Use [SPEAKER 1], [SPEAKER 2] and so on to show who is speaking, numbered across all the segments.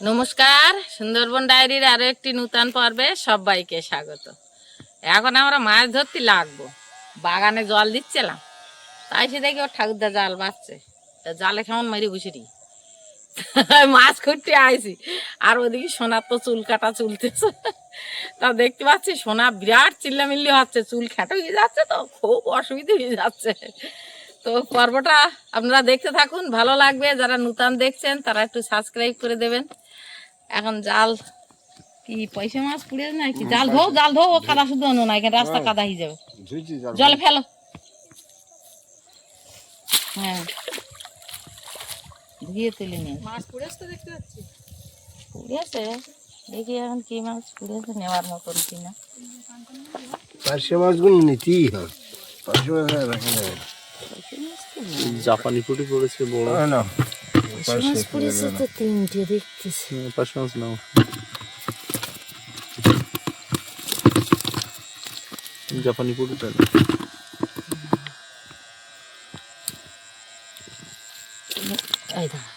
[SPEAKER 1] নমস্কার, সুন্দরবন ডায়েরির আরও একটি নূতন পর্বে সবাইকে স্বাগত। এখন আমরা মাছ ধরতে লাগবো। বাগানে জল দিচ্ছিলাম, তাই সে দেখি ওর ঠাকুরদা জাল বাঁচছে। জালে কেমন মারি বসিরি মাছ খুঁটতে আইছি, আর ওদিকে সোনার তো চুল কাটা চুলতেছে। তা দেখতে পাচ্ছি সোনা বিরাট চিল্লামিল্লি হচ্ছে, চুল খাটো হয়ে যাচ্ছে তো, খুব অসুবিধা হয়ে যাচ্ছে। তো পর্বটা আপনারা দেখতে থাকুন, ভালো লাগবে। যারা নূতন দেখছেন, তারা একটু সাবস্ক্রাইব করে দেবেন। এখন জাল। কি পয়সা মাছ পুড়ে না কি জাল ধো জাল ধো ও কাদা শুধু আনো না এখানে রাস্তা কাদা হয়ে যাবে। জলে। ফেলো। হ্যাঁ। ধুয়ে তুলে নিয়ে।
[SPEAKER 2] মাছ পড়ে দেখতে পাচ্ছি।
[SPEAKER 1] পুড়েছে দেখি এখন কি মাছ পুড়েছে নেওয়ার মতন কিনা
[SPEAKER 3] পার্শে মাছগুলো নিতেই হয়। পার্শে মাছ রাখা যাবে
[SPEAKER 4] জাপানি পুটি পড়েছে বড়।
[SPEAKER 3] না, না
[SPEAKER 1] মাছ পুড়েছে তো তিনটে দেখতেছি
[SPEAKER 4] হ্যাঁ, মাছ নাও জাপানি নাও।
[SPEAKER 1] এই দাঁড়া।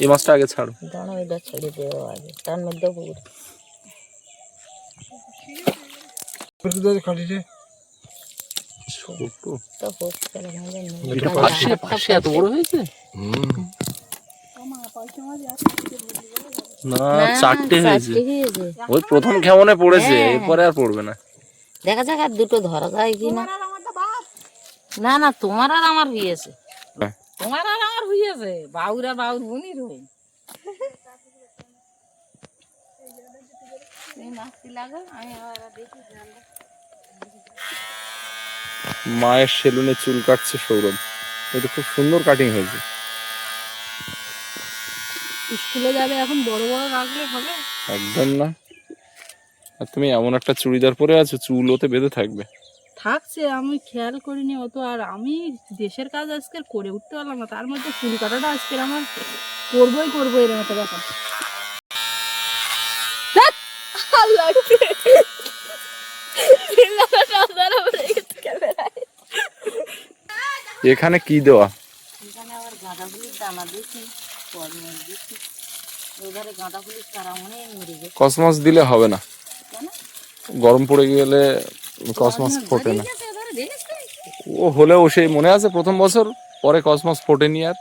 [SPEAKER 4] এই মাছটা আগে ছাড়ো
[SPEAKER 1] দাঁড়া এটা ছেড়ে দেওয়া আগে তার মধ্যে পুকুর না,
[SPEAKER 4] চারটে হয়েছে ওই প্রথম কেমনে পড়েছে
[SPEAKER 1] হ্যাঁ।
[SPEAKER 4] এরপরে আর পড়বে না
[SPEAKER 1] দেখা যাক আর দুটো ধরা যায় কি না না না তোমার আর আমার হয়েছে
[SPEAKER 4] হ্যাঁ।
[SPEAKER 1] তোমার আর আমার হয়েছে বাউর আর বাউর তুমি মাছটি আমি আবার দেখি।
[SPEAKER 4] মায়ের সেলুনে চুল কাটছে সৌরভ। এটা খুব সুন্দর কাটিং হয়েছে।
[SPEAKER 2] স্কুলে যাবে এখন বড় বড় রাখলে হবে?
[SPEAKER 4] একদম না। আর তুমি এমন একটা চুড়িদার পরে আছো চুল ওতে বেঁধে থাকবে।
[SPEAKER 2] থাকছে আমি খেয়াল করিনি অত। আর আমি দেশের কাজ আজকে করে উঠতে পারলাম না। তার মধ্যে চুল কাটাটা আজকে আমার করবোই করব এরকম একটা ব্যাপার। ধ্যাৎ, ভালো লাগছে।
[SPEAKER 4] এখানে কি দেওয়া?
[SPEAKER 1] এখানে আবার গাঁদা দানা দিয়েছি পদ্মের দিয়েছি। এবারে গাঁদা ফুলের অনেক মরে গেছে।
[SPEAKER 4] কসমস দিলে হবে না। গরম পড়ে গেলে কসমস ফোটে না? ও হলেও সেই মনে আছে প্রথম বছর? পরে কসমস ফোটেনি আর।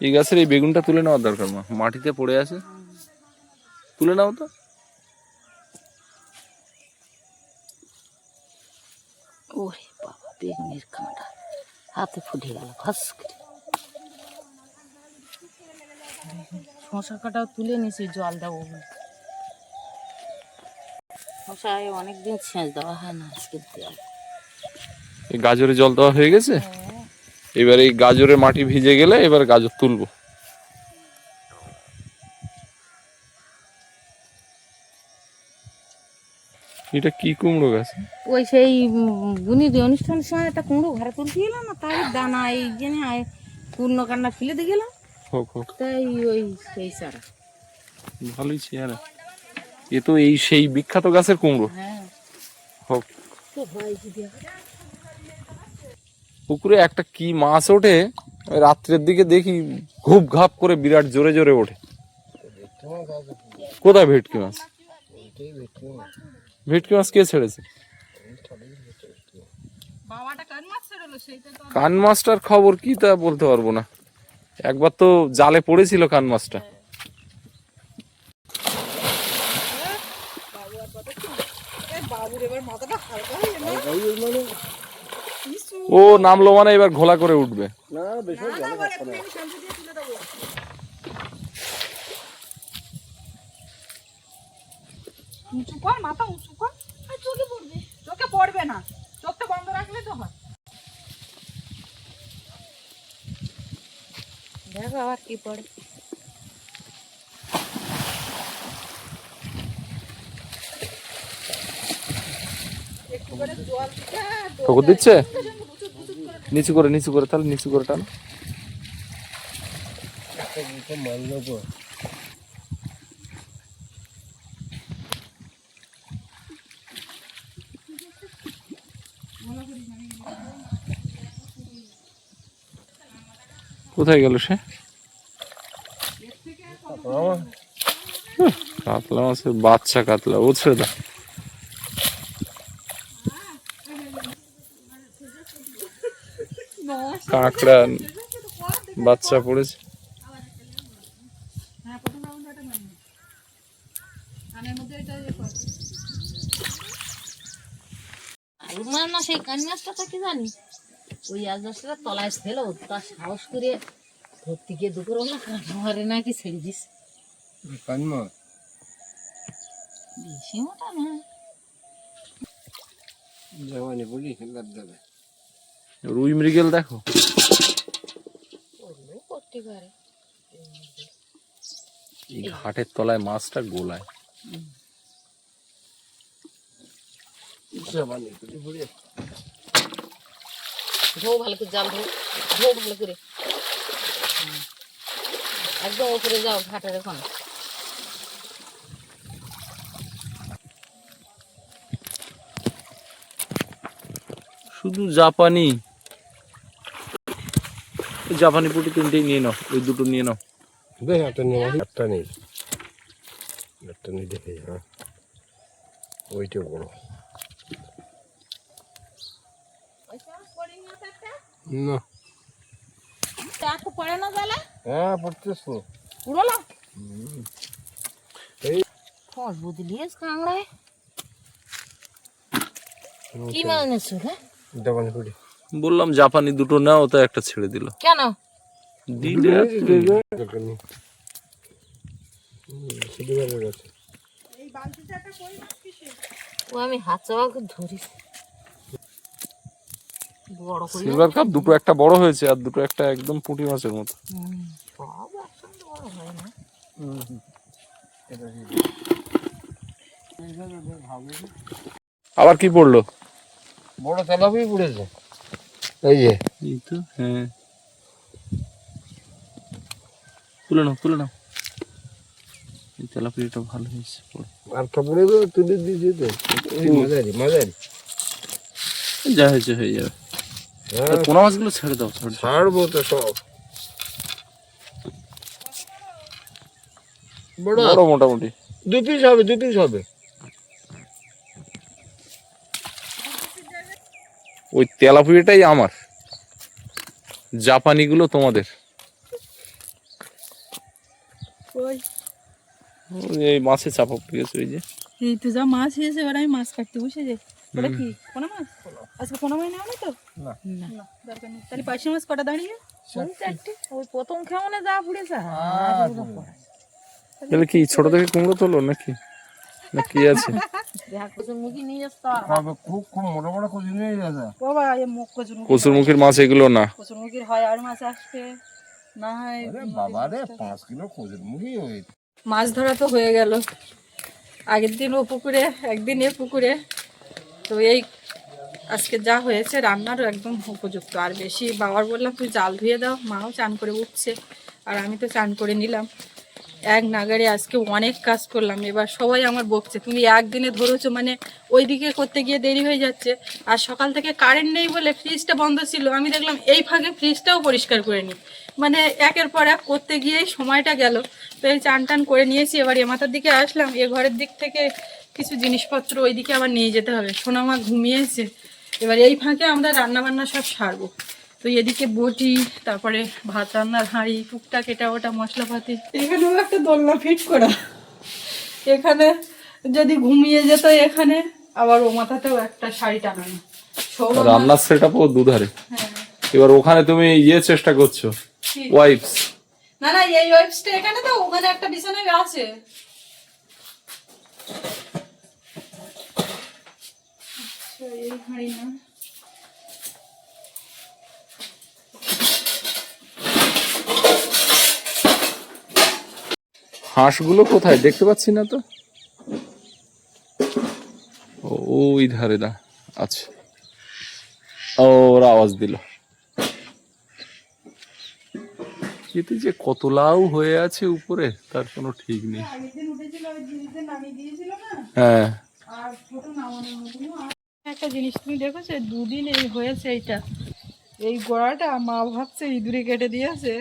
[SPEAKER 4] এই গাছের এই বেগুনটা তুলে নেওয়ার দরকার মা। মাটিতে পড়ে আছে। তুলে নাও তো।
[SPEAKER 1] ওরে বাবা বেগুনের কাঁটা। হাতে ফুটে গেল খস করে শশা কাটাও তুলে নিছি জল দেবো শশায় অনেকদিন ছেঁচ দেওয়া হয় না আজকে দেওয়া
[SPEAKER 4] এই গাজরে জল দেওয়া হয়ে গেছে? এবার এই গাজরে মাটি ভিজে গেলে এবার গাজর তুলবো। এটা কি কুমড়ো গাছ?
[SPEAKER 1] ওই সেই বুনির অনুষ্ঠানের সময় একটা কুমড়ো ঘরে তুলতে গেলাম না তাই দানা এই জেনে আয় পূর্ণ কান্না ফেলে দিয়ে গেলাম
[SPEAKER 4] হোক হোক।
[SPEAKER 1] তাই ওই সেই চারা
[SPEAKER 4] ভালোই চেয়ারে এ তো এই সেই বিখ্যাত গাছের কুমড়ো।
[SPEAKER 1] হ্যাঁ।
[SPEAKER 4] হোক। পুকুরে একটা কি মাছ ওঠে রাত্রের দিকে দেখি ঘুপ ঘাপ করে বিরাট জোরে জোরে ওঠে। কোথায় ভেটকি মাছ? ভেটকি মাছ কে ছেড়েছে?
[SPEAKER 2] কান মাছ ছেড়েলো সেইটা তো
[SPEAKER 4] কান মাছটার খবর কি তা বলতে পারব না। একবার তো জালে পড়েছিল কান মাছটা।
[SPEAKER 2] বাবুর এবার মাথাটা হালকা হয়ে গেল
[SPEAKER 4] ও নামলো মানে এবার ঘোলা করে উঠবে।
[SPEAKER 3] না
[SPEAKER 2] উঁচু কর মাথা উঁচু
[SPEAKER 1] দেখো আবার কি পড়ে
[SPEAKER 4] ঠকুর দিচ্ছে? নিচু করে নিচু করে তাহলে নিচু করে টান।
[SPEAKER 3] মনে করি
[SPEAKER 4] কোথায় গেল সে? কাতলা মাছের বাচ্চা কাতলা ও ছেড়ে কাঁকড়া বাচ্চা পড়েছে।
[SPEAKER 1] না, সেই কান মাছটা কি জানি? ওই আজবাসটা তলায় ছিল তার সাহস করে ধরতে গিয়ে দুপুর হলো নাকি ছেড়ে দিস বেশি মোটা না
[SPEAKER 3] জওয়ানি বলি খেলার দাদা।
[SPEAKER 4] রুই মৃগেল দেখো।
[SPEAKER 1] করতে পারে।
[SPEAKER 4] এই ঘাটের তলায় মাছটা গোলায়।
[SPEAKER 3] জওয়ানি বলি। বলি
[SPEAKER 1] ভালো করে জাল ধো ধো ভালো করে। একদম উপরে যাও ঘাটের ওখানে
[SPEAKER 4] শুধু জাপানি জাপানি পুটি তিনটেই নিয়ে নাও ওই দুটো নিয়ে নাও।
[SPEAKER 3] দেখ একটা নেই একটা নেই একটা নেই দেখে হ্যাঁ। ওইটা বড়। না।
[SPEAKER 1] পড়ে
[SPEAKER 3] হ্যাঁ পড়তেছ।
[SPEAKER 1] উড়লো
[SPEAKER 3] এই
[SPEAKER 1] ফস বুঝি কাংড়ায় কি মাছ নিচ্ছ রে?
[SPEAKER 3] জওয়ানি বলি
[SPEAKER 4] বললাম জাপানি দুটো নাও তো একটা ছেড়ে দিল।
[SPEAKER 1] কেন?
[SPEAKER 4] দিলে
[SPEAKER 1] ও আমি হাত চাওয়াকে ধরিস
[SPEAKER 4] সিলভার কাপ দুটো একটা বড় হয়েছে আর দুটো একটা একদম পুঁটি মাছের মতো। আবার কি পড়ল?
[SPEAKER 3] বড় তেলাপি পড়েছে। এই যে।
[SPEAKER 4] এই তো হ্যাঁ। তুলে নাও তুলে নাও। এই তেলাপিয়াটা ভালো হয়েছে
[SPEAKER 3] আর কাপড়ে তো তুলে দিয়েছে তো। মাঝারি মাঝারি।
[SPEAKER 4] যা হয়েছে হয়ে যাবে।
[SPEAKER 3] হ্যাঁ
[SPEAKER 4] পোনা মাছগুলো ছেড়ে দাও
[SPEAKER 3] ছাড়বো তো সব। বড়।
[SPEAKER 4] বড় মোটামুটি।
[SPEAKER 3] দু পিস হবে দু পিস হবে।
[SPEAKER 4] ওই তেলাপুরিটাই আমার। জাপানিগুলো তোমাদের।
[SPEAKER 2] ওই।
[SPEAKER 4] ওই এই মাছে চাপা পড়ে গেছে ওই যে।
[SPEAKER 2] এই তো যা মাছ হয়েছে এবার আমি মাছ কাটতে বসে যাই। ওটা কি কোনো মাছ? আজকে কোনো মাছ নেওয়া না তো?
[SPEAKER 3] না।
[SPEAKER 2] না। দরকার নেই তাহলে পাশে মাছ কটা দাঁড়িয়ে?
[SPEAKER 1] ওই চারটে। ওই প্রথম খেমনে যা পড়েছে
[SPEAKER 4] তাহলে কি ছোট থেকে কুমড়ো তোলো নাকি? না কি আছে? মাছ এগুলো না।
[SPEAKER 2] কচুর হয় আর মাছ আসবে। না হয়
[SPEAKER 3] আরে বাবা রে পাঁচ কিলো
[SPEAKER 2] মাছ ধরা তো হয়ে গেল। আগের দিন ও পুকুরে একদিন এ পুকুরে। তো এই আজকে যা হয়েছে, রান্নারও একদম উপযুক্ত। আর বেশি বাবার বললাম, তুই জাল ধুয়ে দাও, মাও চান করে উঠছে। আর আমি তো চান করে নিলাম। এক নাগারে আজকে অনেক কাজ করলাম। এবার সবাই আমার বকছে, তুমি একদিনে ধরেছো মানে ওইদিকে করতে গিয়ে দেরি হয়ে যাচ্ছে। আর সকাল থেকে কারেন্ট নেই বলে ফ্রিজটা বন্ধ ছিল। আমি দেখলাম, এই ফাঁকে ফ্রিজটাও পরিষ্কার করে নিই মানে একের পর এক করতে গিয়েই সময়টা গেল। তো এই চান টান করে নিয়েছি। এবার এ মাথার দিকে আসলাম। এ ঘরের দিক থেকে কিছু জিনিসপত্র ওইদিকে আবার নিয়ে যেতে হবে। সোনামা ঘুমিয়েছে। এবার এই ফাঁকে আমরা রান্না বান্না সব সারবো। তো এদিকে বটি তারপরে ভাত রান্নার হাঁড়ি টুকটাক এটা ওটা মশলাপাতি। এখানেও একটা দোলনা ফিট করা। এখানে যদি ঘুমিয়ে যেত এখানে আবার ও মাথাতেও একটা শাড়ি টানানো।
[SPEAKER 4] রান্নার সেট আপও দুধারে।
[SPEAKER 2] হ্যাঁ।
[SPEAKER 4] এবার ওখানে তুমি ইয়ে চেষ্টা করছ? ওয়াইপস
[SPEAKER 2] না না এই ওয়েবসটা এখানে তো ওখানে একটা বিছানায় আছে আচ্ছা, এই হাঁড়ি না
[SPEAKER 4] হাঁসগুলো কোথায়? দেখতে পাচ্ছি না তো? ও, ওই ধারে দা আচ্ছা। ওরা আওয়াজ দিল। এতে যে কত লাউ হয়ে আছে উপরে তার কোনো ঠিক নেই।
[SPEAKER 2] না?
[SPEAKER 4] হ্যাঁ।
[SPEAKER 2] একটা জিনিস তুমি দেখেছ দুদিন এই হয়েছে এইটা। এই গোড়াটা মা ভাবছে ইঁদুরে কেটে দিয়েছে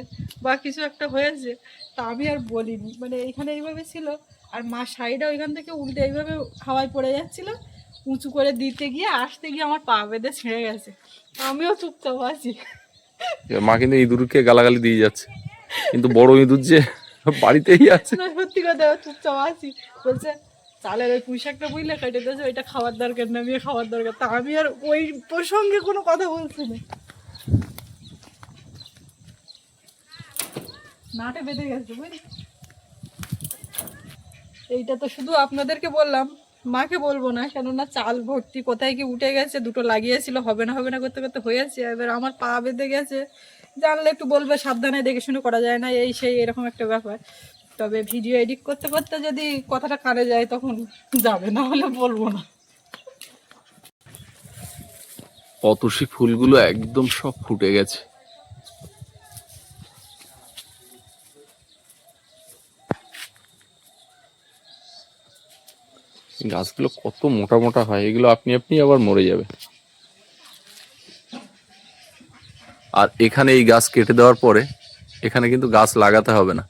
[SPEAKER 2] বা কিছু একটা হয়েছে তা আমি আর বলিনি। মানে এইখানে এইভাবে ছিল আর মা শাড়িটা ওইখান থেকে উল্টে এইভাবে হাওয়ায় পড়ে যাচ্ছিল উঁচু করে দিতে গিয়ে আসতে গিয়ে আমার পা বেঁধে ছিঁড়ে গেছে। আমিও চুপচাপ আছি।
[SPEAKER 4] মা কিন্তু ইঁদুরকে গালাগালি দিয়ে যাচ্ছে। কিন্তু বড় ইঁদুর যে বাড়িতেই আছে।
[SPEAKER 2] না সত্যি কথা চুপচাপ আছি। বলছে চালের ওই পুঁই শাকটা বুঝলে কেটে দিয়েছে, ওইটা খাওয়ার দরকার না আমি খাওয়ার দরকার। তা আমি আর ওই প্রসঙ্গে কোনো কথা বলছি না। নাটে বেঁধে গেছে বুঝলি? এইটা তো শুধু আপনাদেরকে বললাম, মাকে বলব না, কেননা চাল ভর্তি কোথায় কি উঠে গেছে, দুটো লাগিয়েছিল, হবে না হবে না, করতে করতে হয়েছে। এবার আমার পা বেঁধে গেছে, জানলে একটু বলবে, সাবধানে দেখে শুনে করা যায় না, এই সেই এরকম একটা ব্যাপার। তবে ভিডিও এডিট করতে করতে যদি কথাটা কানে যায় তখন যাবে, না হলে বলব না।
[SPEAKER 4] অতসী ফুলগুলো একদম সব ফুটে গেছে। গাছগুলো কত মোটা মোটা হয়, এগুলো আপনি আপনি আবার মরে যাবে। আর এখানে এই গাছ কেটে দেওয়ার পরে এখানে কিন্তু গাছ লাগাতে হবে না।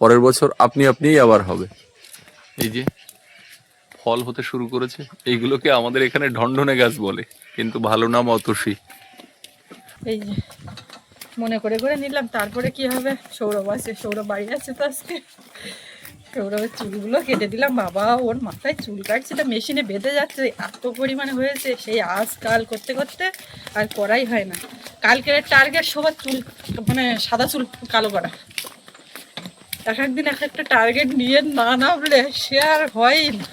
[SPEAKER 4] পরের বছর আপনি আপনিই আবার হবে। এই যে ফল হতে শুরু করেছে এইগুলোকে আমাদের এখানে ঢনঢনে গাছ বলে কিন্তু ভালো নাম অতসী।
[SPEAKER 2] এই যে মনে করে করে নিলাম তারপরে কি হবে? সৌরভ আছে সৌরভ বাড়ি আছে তো আজকে। সৌরভের চুলগুলো কেটে দিলাম বাবা ওর মাথায় চুল কাটছে তা মেশিনে বেঁধে যাচ্ছে এত পরিমাণে হয়েছে সেই আজ কাল করতে করতে আর করাই হয় না। কালকের টার্গেট সবার চুল মানে সাদা চুল কালো করা। এক একদিন এক একটা টার্গেট নিয়ে না নামলে সে আর হয়ই না।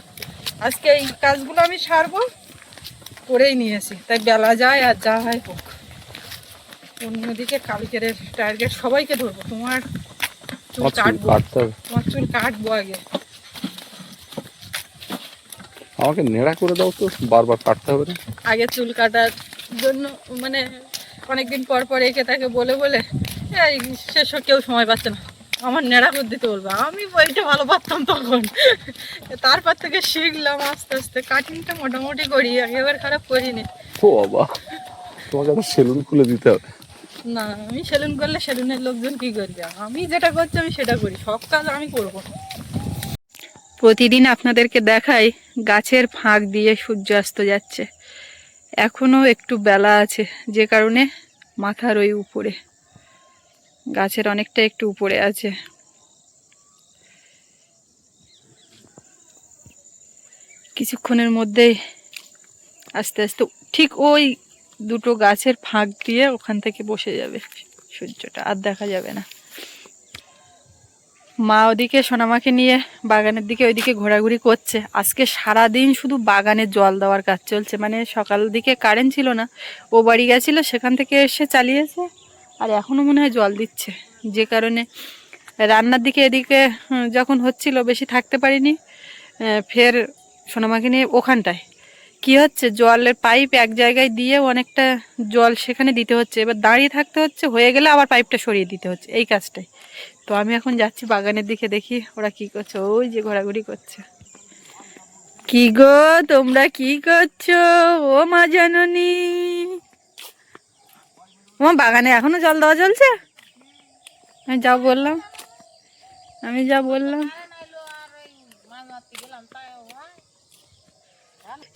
[SPEAKER 2] আজকে এই কাজগুলো আমি সারবো করেই নিয়েছি। তাই বেলা যায় আর যা হয় হোক। অন্যদিকে কালকের টার্গেট সবাইকে ধরবো। তোমার চুল কাটবো। তোমার চুল কাটবো আগে।
[SPEAKER 4] আমাকে নেড়া করে দাও তো বারবার কাটতে হবে না।
[SPEAKER 2] আগে চুল কাটার জন্য মানে অনেকদিন পর পর একে তাকে বলে বলে হোক কেউ সময় পাচ্ছে না। আমার নেড়া বুদ্ধি দিতে বলবে আমি বইটা ভালো পারতাম তখন। তারপর থেকে শিখলাম আস্তে আস্তে। কাটিংটা মোটামুটি করি একেবারে খারাপ করিনি।
[SPEAKER 4] ও বাবা। তোমাকে একটা সেলুন খুলে দিতে হবে।
[SPEAKER 2] না আমি সেলুন করলে সেলুনের লোকজন কি করবে? আমি যেটা করছি আমি সেটা করি। সব কাজ আমি করব প্রতিদিন আপনাদেরকে দেখাই গাছের ফাঁক দিয়ে সূর্যাস্ত যাচ্ছে। এখনও একটু বেলা আছে যে কারণে মাথার ওই উপরে। গাছের অনেকটা একটু উপরে আছে। কিছুক্ষণের মধ্যেই আস্তে আস্তে, ঠিক ওই দুটো গাছের ফাঁক দিয়ে ওখান থেকে বসে যাবে সূর্যটা, আর দেখা যাবে না। মা ওদিকে, সোনামাকে নিয়ে বাগানের দিকে, ওইদিকে ঘোরাঘুরি করছে। আজকে সারা দিন শুধু বাগানে জল দেওয়ার কাজ চলছে। মানে সকাল দিকে কারেন্ট ছিল না, ও বাড়ি গেছিল, সেখান থেকে এসে চালিয়েছে। আর এখনও মনে হয় জল দিচ্ছে। যে কারণে রান্নার দিকে এদিকে যখন হচ্ছিল, বেশি থাকতে পারিনি। ফের সোনামাকে নিয়ে ওখানটায়। কি হচ্ছে? জলের পাইপ এক জায়গায় দিয়ে অনেকটা জল সেখানে দিতে হচ্ছে। এবার দাঁড়িয়ে থাকতে হচ্ছে, হয়ে গেলে আবার পাইপটা সরিয়ে দিতে হচ্ছে এই কাজটাই তো আমি এখন যাচ্ছি বাগানের দিকে, দেখি ওরা কি করছে। ওই যে ঘোরাঘুরি করছে। কি গো, তোমরা কি করছ? ও মা জাননি। ও বাগানে এখনও জল দেওয়া চলছে আমি যা বললাম আমি যা বললাম।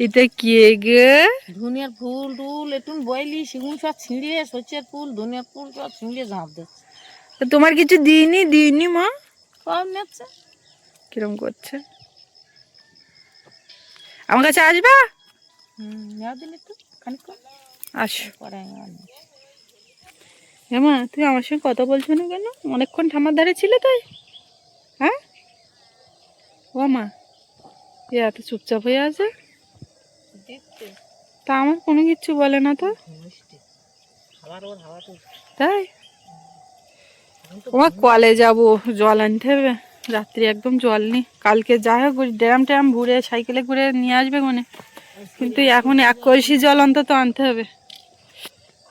[SPEAKER 2] এটা কে গে?
[SPEAKER 1] ধনিয়ার ফুল টুল একটু বইলি সেগুন সব ছিঁড়িয়ে সর্ষের ফুল ধনিয়ার ফুল সব ছিঁড়িয়ে ঝাঁপ দিচ্ছে।
[SPEAKER 2] তা তোমার কিছু দিইনি? দিইনি মা?
[SPEAKER 1] সব নিচ্ছে
[SPEAKER 2] কিরম করছে? আমার কাছে আসবা?
[SPEAKER 1] হুম দিন একটু খানিকক্ষণ।
[SPEAKER 2] আসো।
[SPEAKER 1] পরে।
[SPEAKER 2] হেমা তুমি আমার সঙ্গে কথা বলছো না কেন? অনেকক্ষণ ঠামার ধারে ছিলে তাই? হ্যাঁ? ও মা এ এত চুপচাপ হয়ে আছে? তা আমার কোনো কিচ্ছু বলে না তো। তাই? তোমার কলে যাব জল আনতে হবে। রাত্রি একদম জল নেই। কালকে যা হোক ড্যাম ট্যাম ঘুরে সাইকেলে ঘুরে নিয়ে আসবে কোনে কিন্তু এখন এক কলসি জল অন্তত আনতে হবে।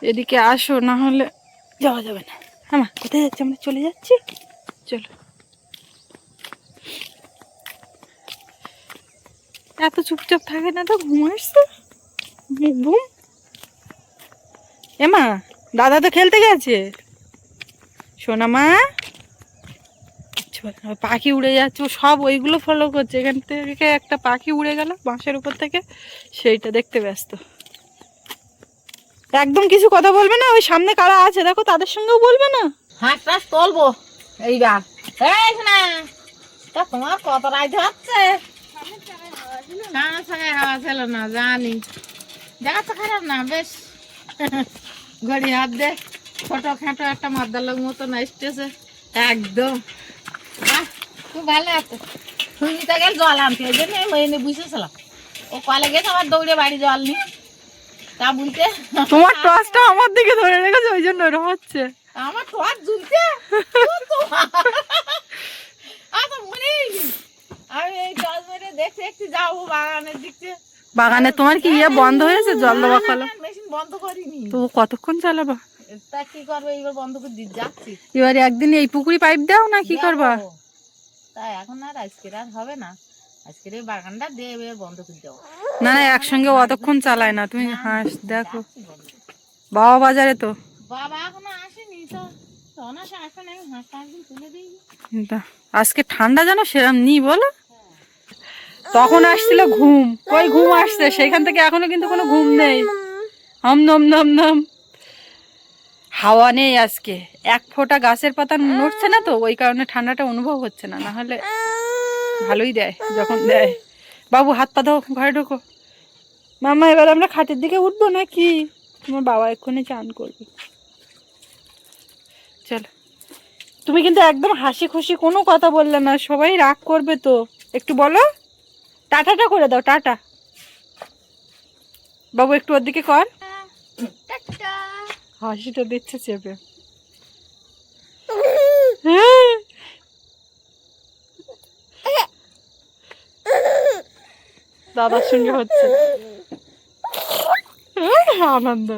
[SPEAKER 2] এদিকে আসো না হলে যাওয়া যাবে না। হ্যাঁ মা, কোথায় যাচ্ছি আমরা? চলে যাচ্ছি? চলো। এত চুপচাপ থাকে না তো? ঘুম আসছে? ভুম এমা দাদা তো খেলতে গেছে। সোনা মা। পাখি উড়ে যাচ্ছে ও সব ওইগুলো ফলো করছে। এখান থেকে একটা পাখি উড়ে গেল বাঁশের উপর থেকে সেইটা দেখতে ব্যস্ত। একদম কিছু কথা বলবে না, ওই সামনে কারা আছে দেখো, তাদের সঙ্গেও বলবে না?
[SPEAKER 1] হাঁস টাস তুলবো এইবার। এই না তা তোমার কত সামনে সঙ্গে হাওয়া ছিল না, জানি। দেখাচ্ছে খারাপ না, বেশ। ঘড়ি হাত দে। একটা মাদ্দার লোক খুব ভালো আছে। জল আনতে বুঝেছিলাম ও কলে গেছে আমার দৌড়ে বাড়ি জল নি তা বলতে
[SPEAKER 2] তোমার টসটা আমার দিকে ধরে রেখেছে ওই জন্য ওরকম হচ্ছে।
[SPEAKER 1] আমার ঠোঁট ঝুলছে? দিকে
[SPEAKER 2] বাগানে তোমার কি ইয়ে বন্ধ হয়েছে জল দেওয়া
[SPEAKER 1] মেশিন বন্ধ করিনি।
[SPEAKER 2] তো কতক্ষণ চালাবা?
[SPEAKER 1] তা কি করব? এইবার বন্ধ করে দিয়ে যাচ্ছি।
[SPEAKER 2] এবার একদিন এই পুকুরি পাইপ দাও না কি করবা।
[SPEAKER 1] তাই এখন আর আজকের আর হবে না। আজকের এই বাগানটা দেবে বন্ধ করে দেবো
[SPEAKER 2] না না একসঙ্গে অতক্ষণ চালায় না। তুমি হাঁস দেখো। বাবা বাজারে তো।
[SPEAKER 1] বাবা এখনও আসেনি তো।
[SPEAKER 2] আজকে ঠান্ডা যেন সেরম নি বলো? তখন আসছিল ঘুম। কই ঘুম আসছে? সেখান থেকে এখনও কিন্তু কোনো ঘুম নেই। হম নম নম নম। হাওয়া নেই আজকে। এক ফোঁটা গাছের পাতা নড়ছে না তো ওই কারণে ঠান্ডাটা অনুভব হচ্ছে না। না হলে ভালোই দেয় যখন দেয়। বাবু হাত পা দাও ঘরে ঢোকো। মামা এবার আমরা খাটের দিকে উঠবো না কি তোমার বাবা এক্ষুনি চান করবে। চলো। তুমি কিন্তু একদম হাসি খুশি কোনো কথা বললে না। সবাই রাগ করবে তো। একটু বলো। টাটাটা করে দাও টাটা। বাবু একটু ওর দিকে কর। হাসিটা দিচ্ছে চেপে হ্যাঁ। দাদার সঙ্গে হচ্ছে। আনন্দ।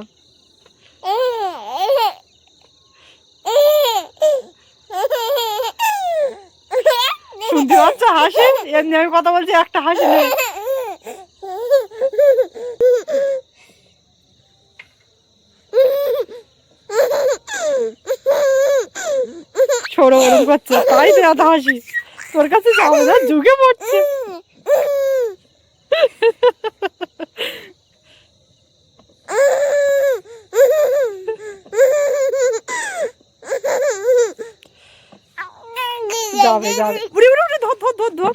[SPEAKER 2] শুনতে পাচ্ছ হাসি? এমনি আমি কথা বলছি, একটা হাসি নেই। ছোড়ো করছে তাই তো এত হাসি। তোর কাছে না পড়ছে। যাবে যাবে উড়ে উড়ে উড়ে ধর ধর ধর ধর